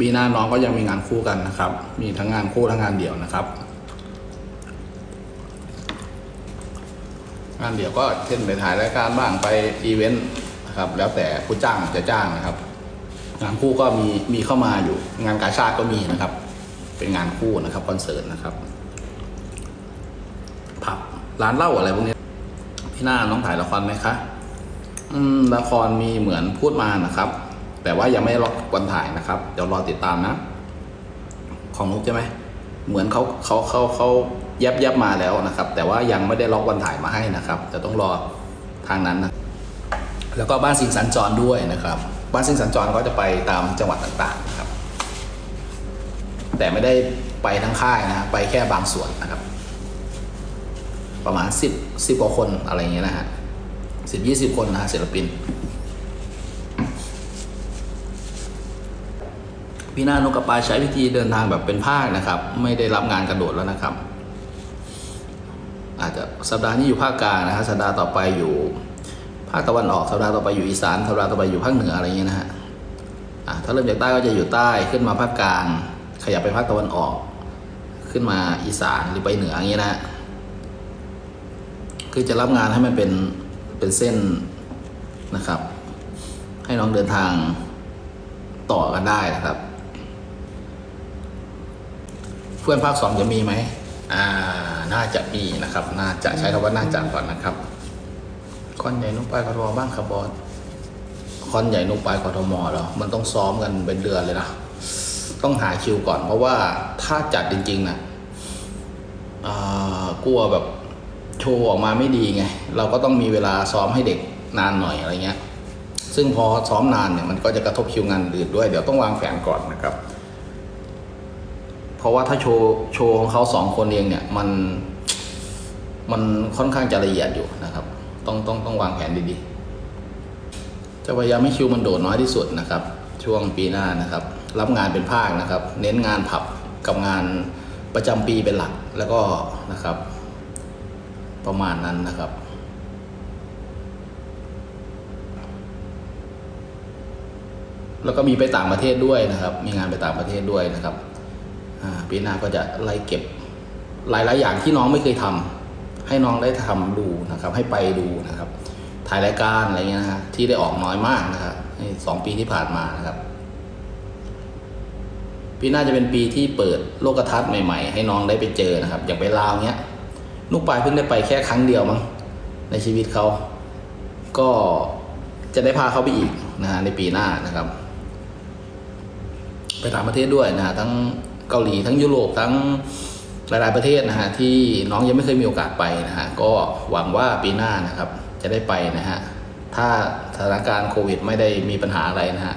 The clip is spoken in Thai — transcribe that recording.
ปีหน้าน้องก็ยังมีงานคู่กันนะครับ มีทั้งงานคู่ทั้งงานเดี่ยวนะครับ งานเดี่ยวก็เช่นไปถ่ายรายการบ้างไปอีเวนต์นะครับ แล้วแต่ผู้จ้างจะจ้างนะครับ งานคู่ก็มีมีเข้ามาอยู่ งานกาชาติก็มีนะครับ เป็นงานคู่นะครับคอนเสิร์ตนะครับผับร้านเหล้าอะไรพวกนี้พี่หน้าน้องถ่ายละครไหมคะ อืมละครมีเหมือนพูดมานะครับ แต่ว่ายังไม่ล็อกวันถ่ายนะครับ เดี๋ยวรอติดตามนะ ของนุกใช่ไหมเหมือนเขาเขาเขาเขาแยบแยบมาแล้วนะครับ แต่ว่ายังไม่ได้ล็อกวันถ่ายมาให้นะครับจะต้องรอทางนั้นนะแล้วก็บ้านสิงสันจรด้วยนะครับ บ้านสิงสันจรก็จะไปตามจังหวัดต่างๆนะครับ แต่ไม่ได้ไปทั้งค่ายนะไปแค่บางส่วนนะครับ ประมาณสิบสิบกว่าคนอะไรเงี้ยนะฮะสิบยี่สิบคนนะฮะศิลปิน พี่นานกกระปายใช้วิธีเดินทางแบบเป็นภาคนะครับ ไม่ได้รับงานกระโดดแล้วนะครับ อาจจะสัปดาห์นี้อยู่ภาคกลางนะฮะสัปดาห์ต่อไปอยู่ภาคตะวันออกสัปดาห์ต่อไปอยู่อีสานสัปดาห์ต่อไปอยู่ภาคเหนืออะไรเงี้ยนะฮะอะถ้าเริ่มจากใต้ก็จะอยู่ใต้ขึ้นมาภาคกลาง ขยับไปภาคตะวันออก ขึ้นมาอีสานหรือไปเหนืออย่างเงี้ยนะฮะคือจะรับงานให้มันเป็นเป็นเส้นนะครับ ให้น้องเดินทางต่อกันได้นะครับ เพื่อนภาคสองจะมีไหมอ่าน่าจะมีนะครับ น่าจะใช้คำว่าน่าจะก่อนนะครับคอนใหญ่นุกปลายกทมบ้างครับบอสคอนใหญ่นุกปลายกทมเหรอมันต้องซ้อมกันเป็นเดือนเลยนะต้องหาคิวก่อน เพราะว่าถ้าจัดจริง ๆนะกลัวแบบโชว์ออกมาไม่ดีไง เราก็ต้องมีเวลาซ้อมให้เด็กนานหน่อยอะไรเงี้ย ซึ่งพอซ้อมนานเนี่ยมันก็จะกระทบคิวงานอื่นด้วย เดี๋ยวต้องวางแผนก่อนนะครับ เพราะว่าถ้าโชว์โชว์ของเขาสองคนเองเนี่ยมันมันค่อนข้างจะละเอียดอยู่นะครับ ต้องต้องต้องวางแผนดีๆ จะพยายามให้คิวมันโดดน้อยที่สุดนะครับ ช่วงปีหน้านะครับ รับงานเป็นภาคนะครับ เน้นงานผับกับงานประจำปีเป็นหลักแล้วก็นะครับ ประมาณนั้นนะครับแล้วก็มีไปต่างประเทศด้วยนะครับ มีงานไปต่างประเทศด้วยนะครับ ปีหน้าก็จะไล่เก็บหลาย ๆ อย่างที่น้องไม่เคยทำให้น้องได้ทำดูนะครับ ให้ไปดูนะครับ ถ่ายรายการอะไรเงี้ยนะฮะที่ได้ออกน้อยมากนะครับสองปีที่ผ่านมานะครับ ปีหน้าจะเป็นปีที่เปิดโลกทัศน์ใหม่ ๆ ให้น้องได้ไปเจอนะครับ อย่างไปลาวเนี้ยลูกปลายเพิ่งได้ไปแค่ครั้งเดียวมั้งในชีวิตเขาก็จะได้พาเขาไปอีกนะฮะในปีหน้านะครับ ไปต่างประเทศด้วยนะฮะทั้ง เกาหลีทั้งยุโรปทั้งหลาย ๆ ประเทศนะฮะที่น้องยังไม่เคยมีโอกาสไปนะฮะก็หวังว่าปีหน้านะครับจะได้ไปนะฮะถ้าสถานการณ์โควิด ไม่ได้มีปัญหาอะไรนะฮะ